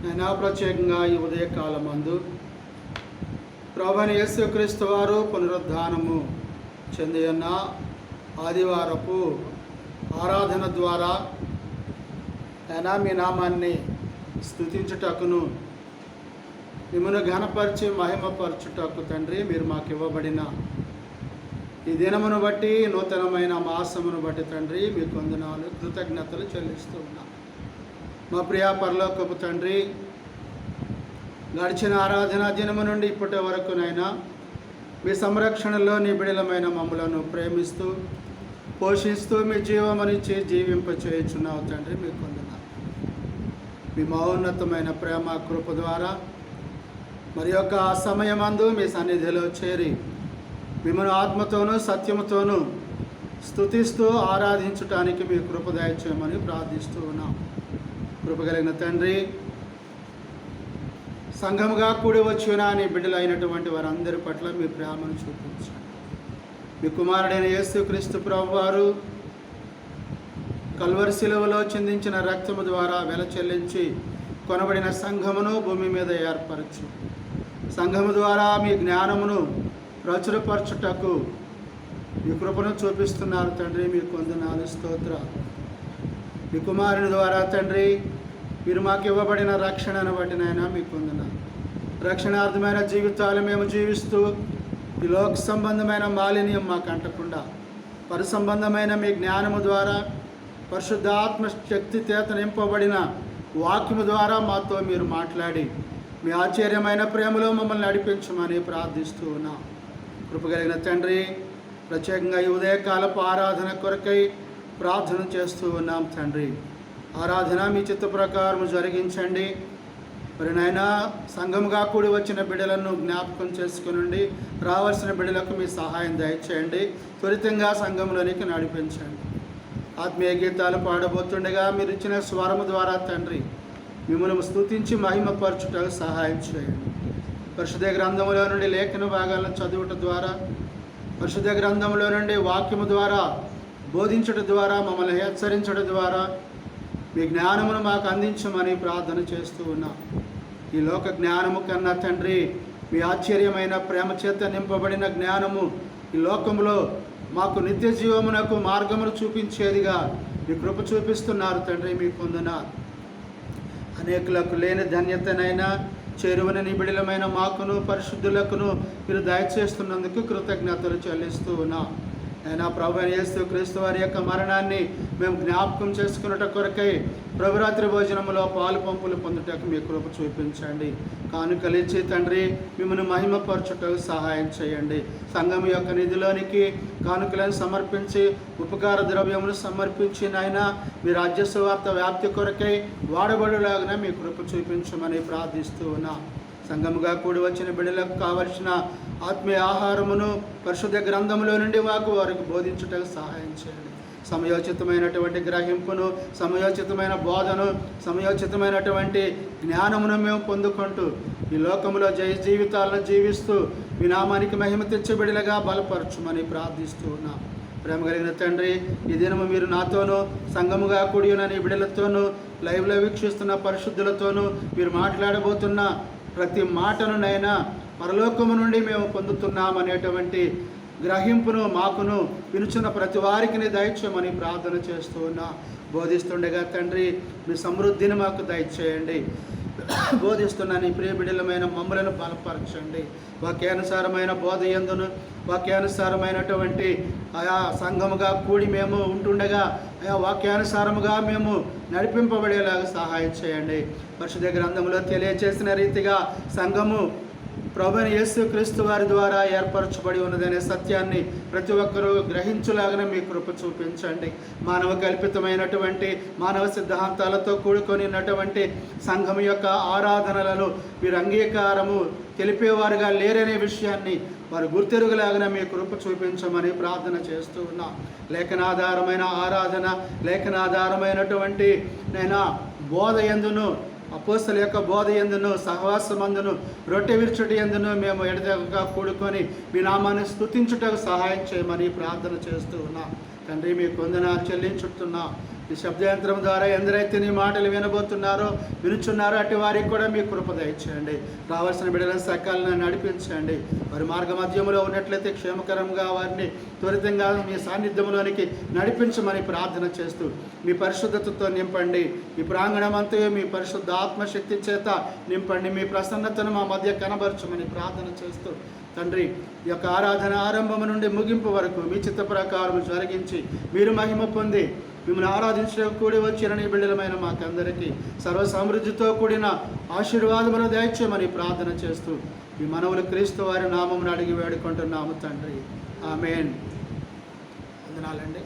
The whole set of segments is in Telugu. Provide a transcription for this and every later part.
నేను ప్రత్యేకంగా ఈ ఉదయకాలం మందు ప్రభుని యేసుక్రీస్తు వారు పునరుద్ధానము చెంది ఆదివారపు ఆరాధన ద్వారా అయినా మీ నామాన్ని స్థుతించుటకును మిమ్మల్ని ఘనపరిచి మహిమపరచుటకు తండ్రి మీరు మాకు ఇవ్వబడిన ఈ దినమును బట్టి నూతనమైన మాసమును బట్టి తండ్రి మీకు కొందనాలు కృతజ్ఞతలు చెల్లిస్తూ ఉన్నాను మా ప్రియా పరలోకపు తండ్రి గడిచిన ఆరాధన దినము నుండి ఇప్పటి వరకునైనా మీ సంరక్షణలో నిబిడలమైన మమ్మలను ప్రేమిస్తూ పోషిస్తూ మీ జీవమనిచ్చి జీవింపచేయుచున్నావు తండ్రి మీ కొందనాలు మీ మహోన్నతమైన ప్రేమ కృప ద్వారా మరి యొక్క ఆ సమయమందు మీ సన్నిధిలో చేరి మిమ్మల్ని ఆత్మతోనూ సత్యముతోనూ స్తుతిస్తూ ఆరాధించటానికి మీ కృప దయచేయమని ప్రార్థిస్తూ ఉన్నాం. కృపగలిగిన తండ్రి సంఘముగా కూడి వచ్చిన అని బిడ్డలైనటువంటి వారందరి పట్ల మీ ప్రేమను చూపించండి. మీ కుమారుడైన యేసుక్రీస్తు ప్రభు వారు కల్వరి శిలువలో చిందించిన రక్తము ద్వారా వెల చెల్లించి కొనబడిన సంఘమును భూమి మీద ఏర్పరచు. సంఘము ద్వారా మీ జ్ఞానమును ప్రచురపరచుటకు మీ కృపను చూపిస్తున్నారు తండ్రి మీ కొందనాలు స్తోత్ర మీ కుమారుని ద్వారా తండ్రి మీరు మాకు ఇవ్వబడిన రక్షణను బట్టి నాయన మీకు వందనాలు. రక్షణార్థమైన జీవితాలు మేము జీవిస్తూ ఈ లోక సంబంధమైన మాలిన్యం మాకు అంటకుండా పరిసంబంధమైన మీ జ్ఞానము ద్వారా పరిశుద్ధాత్మ శక్తి చేత నింపబడిన వాక్యము ద్వారా మాతో మీరు మాట్లాడి మీ ఆశ్చర్యమైన ప్రేమలో మమ్మల్ని నడిపించమని ప్రార్థిస్తూ ఉన్నాం. కృపగలిగిన తండ్రి ప్రత్యేకంగా ఈ ఉదయకాలపు ఆరాధన కొరకై ప్రార్థన చేస్తూ ఉన్నాం తండ్రి. ఆరాధన మీ చిత్త ప్రకారం జరిగించండి. మరి నాయన సంఘముగా కూడి వచ్చిన బిడ్డలను జ్ఞాపకం చేసుకునండి. రావాల్సిన బిడ్డలకు మీ సహాయం దయచేయండి. త్వరితంగా సంఘంలోనికి నడిపించండి. ఆత్మీయ గీతాలు పాడబోతుండగా మీరు ఇచ్చిన స్వరము ద్వారా తండ్రి మిమ్మల్ని స్థుతించి మహిమపరచుటకు సహాయం చేయండి. పరిశుద్ధ గ్రంథంలో నుండి లేఖన భాగాలను చదువుట ద్వారా పరిశుద్ధ గ్రంథంలో నుండి వాక్యము ద్వారా బోధించడం ద్వారా మమ్మల్ని హెచ్చరించడం ద్వారా మీ జ్ఞానమును మాకు అందించమని ప్రార్థన చేస్తూ ఉన్నాం. ఈ లోక జ్ఞానము కన్నా తండ్రి మీ ఆశ్చర్యమైన ప్రేమ చేత నింపబడిన జ్ఞానము ఈ లోకంలో మాకు నిత్య జీవమునకు మార్గమును చూపించేదిగా మీ కృప చూపిస్తున్నారు తండ్రి మీ పొందున. అనేకులకు లేని ధన్యతనైనా చేరువని నిబిడలమైన మాకును పరిశుద్ధులకును మీరు దయచేస్తున్నందుకు కృతజ్ఞతలు చెల్లిస్తూ ఉన్నాం. అయినా ప్రభు యేసు క్రీస్తు వారి యొక్క మరణాన్ని మేము జ్ఞాపకం చేసుకున్నట కొరకై ప్రభురాత్రి భోజనంలో పాలు పంపులు పొందుటకు మీ కృప చూపించండి. కానుకలిచ్చి తండ్రి మిమ్మల్ని మహిమపరచుటకు సహాయం చేయండి. సంఘం యొక్క నిధిలోనికి కానుకలను సమర్పించి ఉపకార ద్రవ్యమును సమర్పించి నాయన మీ రాజ్యసువార్త వ్యాప్తి కొరకై వాడబడులాగానే మీ కృప చూపించమని ప్రార్థిస్తూ ఉన్నాం. సంఘముగా కూడి వచ్చిన బిడ్డలకు కావలసిన ఆత్మీయ ఆహారమును పరిశుద్ధ గ్రంథములో నుండి మాకు వారికి బోధించుటకు సహాయం చేయండి. సమయోచితమైనటువంటి గ్రహింపును సమయోచితమైన బోధను సమయోచితమైనటువంటి జ్ఞానమును మేము పొందుకుంటూ ఈ లోకంలో జయ జీవితాలను జీవిస్తూ మీ నామానికి మహిమ తెచ్చబిడలుగా బలపరచుమని ప్రార్థిస్తూ ఉన్నాం. ప్రేమ కలిగిన తండ్రి ఈ దినము మీరు నాతోనూ సంఘముగా కూడి ఉన్న నీ బిడలతోనూ లైవ్లో వీక్షిస్తున్న పరిశుద్ధులతోనూ మీరు మాట్లాడబోతున్న ప్రతి మాటను నైనా పరలోకము నుండి మేము పొందుతున్నాం అనేటువంటి గ్రహింపును మాకును వినుచున్న ప్రతి వారికి దయచేయమని ప్రార్థన చేస్తూ ఉన్నా. బోధిస్తుండగా తండ్రి మీ సమృద్ధిని మాకు దయచేయండి. బోధిస్తున్నాను. ఈ ప్రియ మమ్మలను బలపరచండి. వాక్యానుసారమైన బోధ ఎందును? వాక్యానుసారమైనటువంటి ఆయా సంఘముగా కూడి మేము ఉంటుండగా ఆయా వాక్యానుసారముగా మేము నడిపింపబడేలాగా సహాయం చేయండి. పరిశుద్ధ గ్రంథంలో తెలియచేసిన రీతిగా సంఘము ప్రభుని యేసు క్రీస్తు వారి ద్వారా ఏర్పరచబడి ఉన్నదనే సత్యాన్ని ప్రతి ఒక్కరూ గ్రహించులాగానే మీ కృప చూపించండి. మానవ కల్పితమైనటువంటి మానవ సిద్ధాంతాలతో కూడుకొని ఉన్నటువంటి సంఘం యొక్క ఆరాధనలను మీరు అంగీకారము తెలిపేవారుగా లేరనే విషయాన్ని వారు గుర్తెరుగులాగానే మీ కృప చూపించమని ప్రార్థన చేస్తూ ఉన్నాం. లేఖనాధారమైన ఆరాధన లేఖనాధారమైనటువంటి నైనా బోధ ఎందును అపోస్తల యొక్క బోధ ఎందును సహవాసమందును రొట్టె విరుచుటి ఎందును మేము ఎడతెగక కూడుకొని మీ నామాన్ని స్తుతించుటకు సహాయం చేయమని ప్రార్థన చేస్తూ ఉన్నాం. తండ్రి మీ కొందన చెల్లించుతున్నా. ఈ శబ్దయంత్రం ద్వారా ఎందరైతే నీ మాటలు వినబోతున్నారో వినుచున్నారో అటు వారికి కూడా మీ కృప దయచేయండి. రావాల్సిన బిడ్డలను సకాలను నడిపించండి. వారి మార్గ మధ్యంలో ఉన్నట్లయితే క్షేమకరంగా వారిని త్వరితంగా మీ సాన్నిధ్యంలోనికి నడిపించమని ప్రార్థన చేస్తూ మీ పరిశుద్ధతతో నింపండి. ఈ ప్రాంగణం అంతా మీ పరిశుద్ధ ఆత్మశక్తి చేత నింపండి. మీ ప్రసన్నతను మా మధ్య కనబరచమని ప్రార్థన చేస్తూ తండ్రి ఈ యొక్క ఆరాధన ఆరంభం నుండి ముగింపు వరకు మీ చిత్త ప్రకారం జరిగించి మీరు మహిమ పొంది మిమ్మల్ని ఆరాధించడం కూడి వచ్చిన బిడ్డలమైన మాకందరికీ సర్వ సమృద్ధితో కూడిన ఆశీర్వాదమును దయచేయమని ప్రార్థన చేస్తూ ఈ మనవులు క్రీస్తు వారి నామమును అడిగి వేడుకుంటున్నాము తండ్రి. ఆమెన్. వందనాలండి.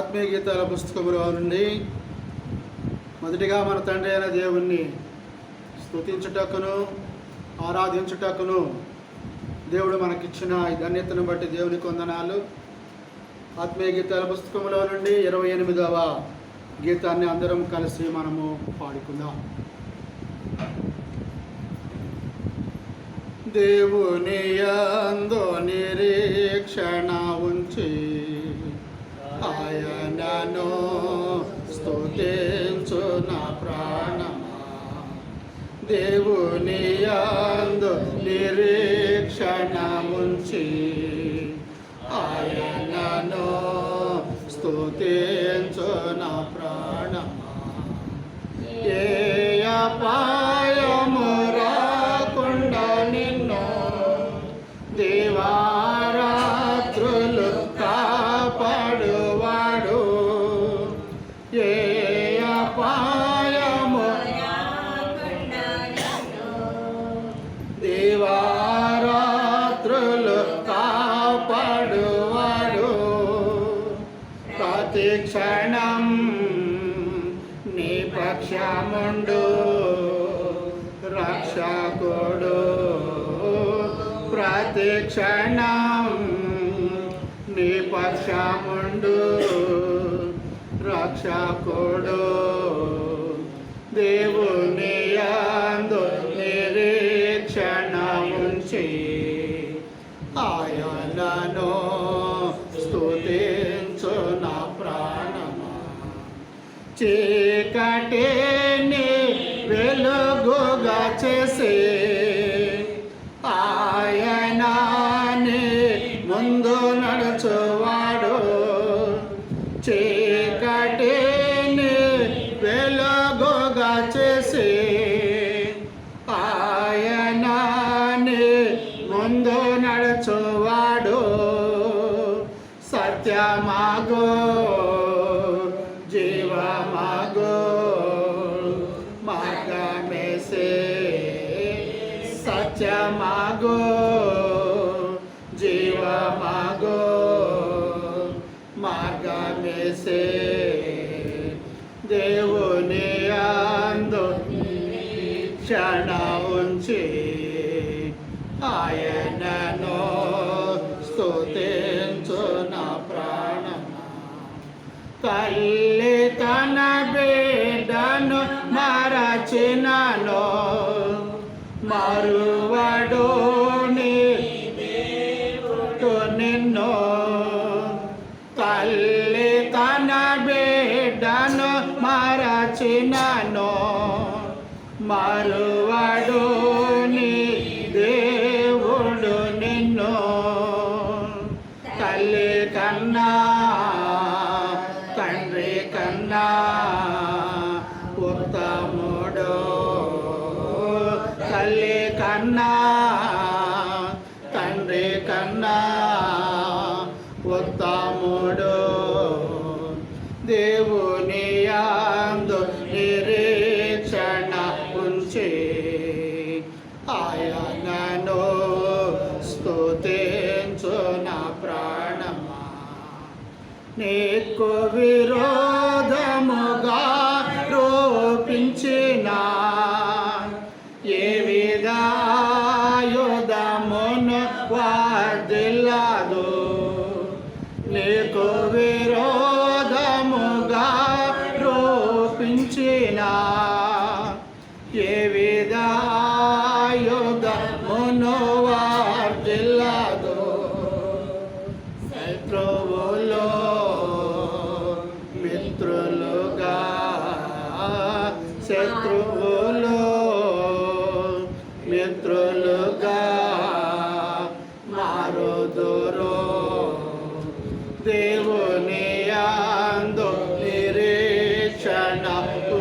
ఆత్మీయ గీతాల పుస్తకములో నుండి మొదటిగా మన తండ్రి అయిన దేవుణ్ణి స్థుతించుటకును ఆరాధించుటకును దేవుడు మనకిచ్చిన ఈ ధన్యతను బట్టి దేవుని కొందనాలు. ఆత్మీయ గీతాల పుస్తకంలో నుండి ఇరవై ఎనిమిదవ గీతాన్ని అందరం కలిసి మనము పాడుకుందాం. దేవుని అందో నిరీక్షణ ఉంచి ఆయనను స్తుతించు నా ప్రాణమా. దేవుని అందు నిరీక్షణ ఉంచి ఆయనను స్తుతించు నా ప్రాణ ప్రతి క్షణం నీ పక్షముండు. రక్షకుడు దేవుని అందు నిరీక్షణ ఉంచి ఆయనను స్తుతించు నా ప్రాణమా. చీకటిని ఆయనను స్తుతించు నా ప్రాణ తల్లి ఉత్తముడు తల్లి కన్నా తండ్రి కన్నా ఉత్తముడు. దేవుని యాందు నిరీక్షణ ఉంచి ఆయనను స్తుతించు నా ప్రాణమా. నీకు విరో జిల్లాదు నీకు విరోధముగా రూపించినా.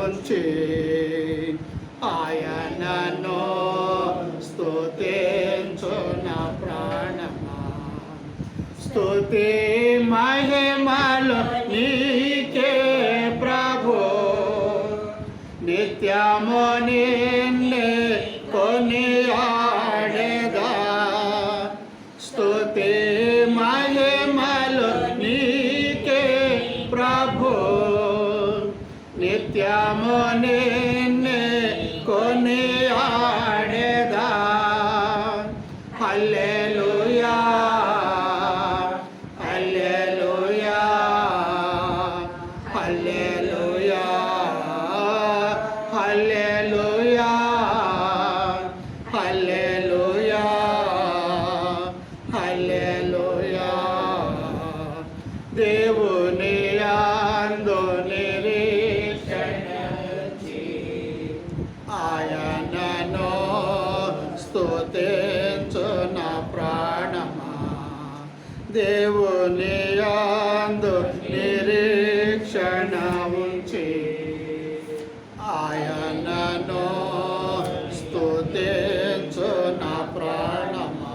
ఉంచి ఆయనను స్తుతించు నా ప్రాణమా. స్తుతి మహిమలు నీకే ప్రభు. నిత్యము ఆయనను స్తుతించు నా ప్రాణమా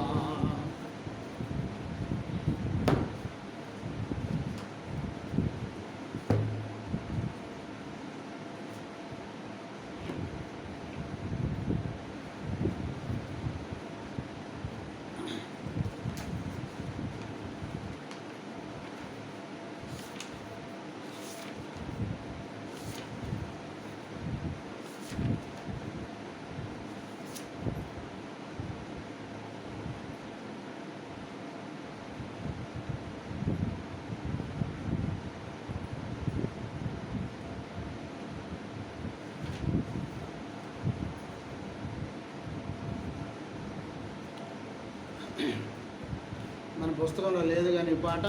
మన పుస్తకంలో లేదు కానీ ఈ పాట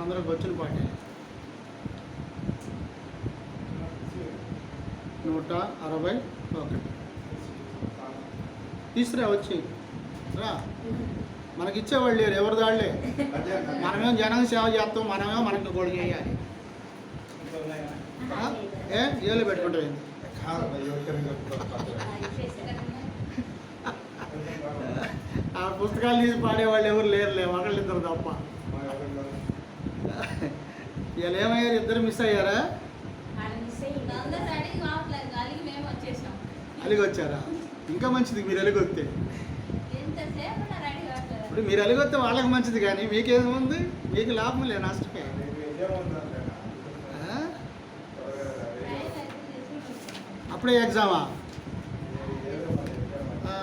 అందరికి వచ్చిన పాటే. నూట అరవై ఒకటి. తీసుకురా వచ్చి. రా. మనకిచ్చేవాళ్ళు లేరు ఎవరి దాళ్ళే? మనమేం జనం సేవ చేస్తాం మనమేమో మనకి గోడు చేయాలి. ఏ? ఏళ్ళు పెట్టుకుంటాం పుస్తకాలు తీసి పాడేవాళ్ళు ఎవరు లేరులే ఒకళ్ళు ఇద్దరు తప్ప. వీళ్ళు ఏమయ్యారు? ఇద్దరు మిస్ అయ్యారా? అలిగి వచ్చారా ఇంకా మంచిది మీరు అలిగొస్తే ఇప్పుడు మీరు అలిగొస్తే వాళ్ళకి మంచిది కానీ మీకేముంది? మీకు లాభం లే నష్టమే. అప్పుడే ఎగ్జామా ఆ.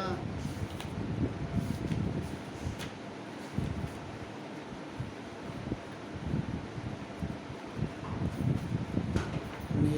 నీ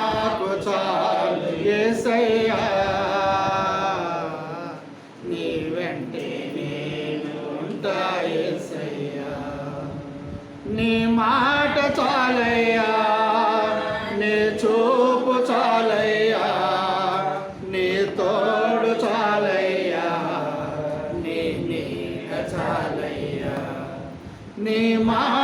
name of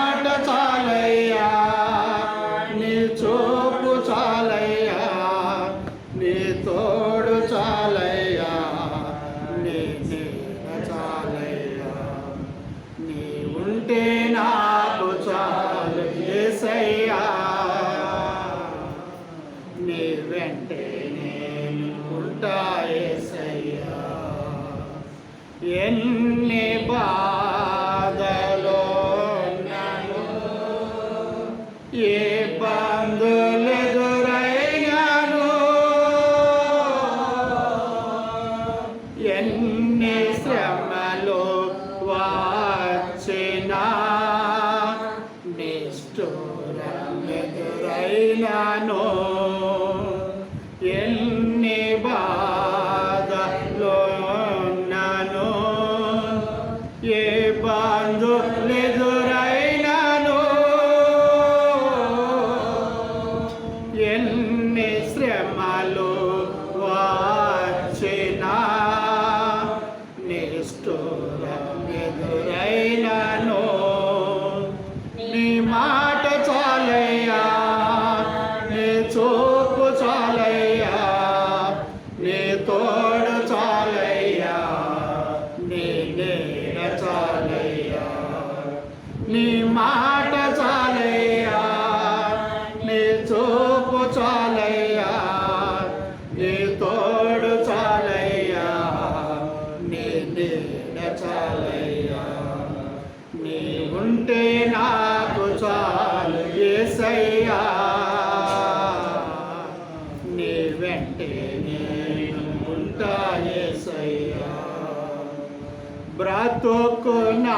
Yeah. ఏసయ్యా నీ వెంటే నేను ఉంటా ఏసయ్యా బ్రతుకునా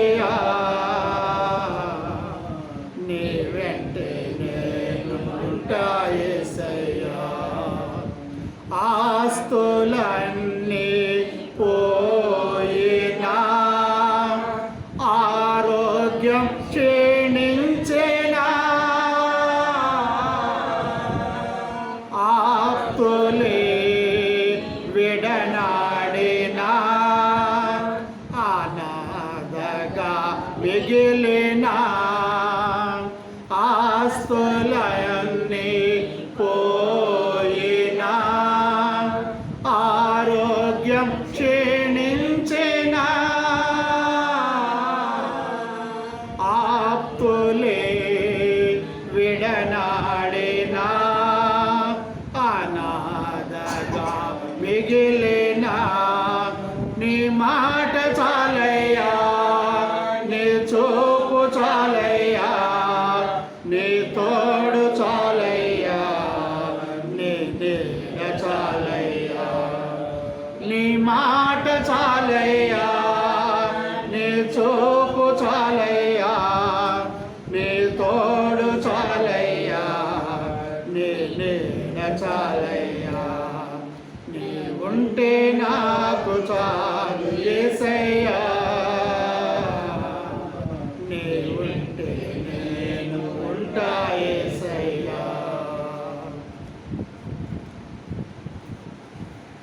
গেলে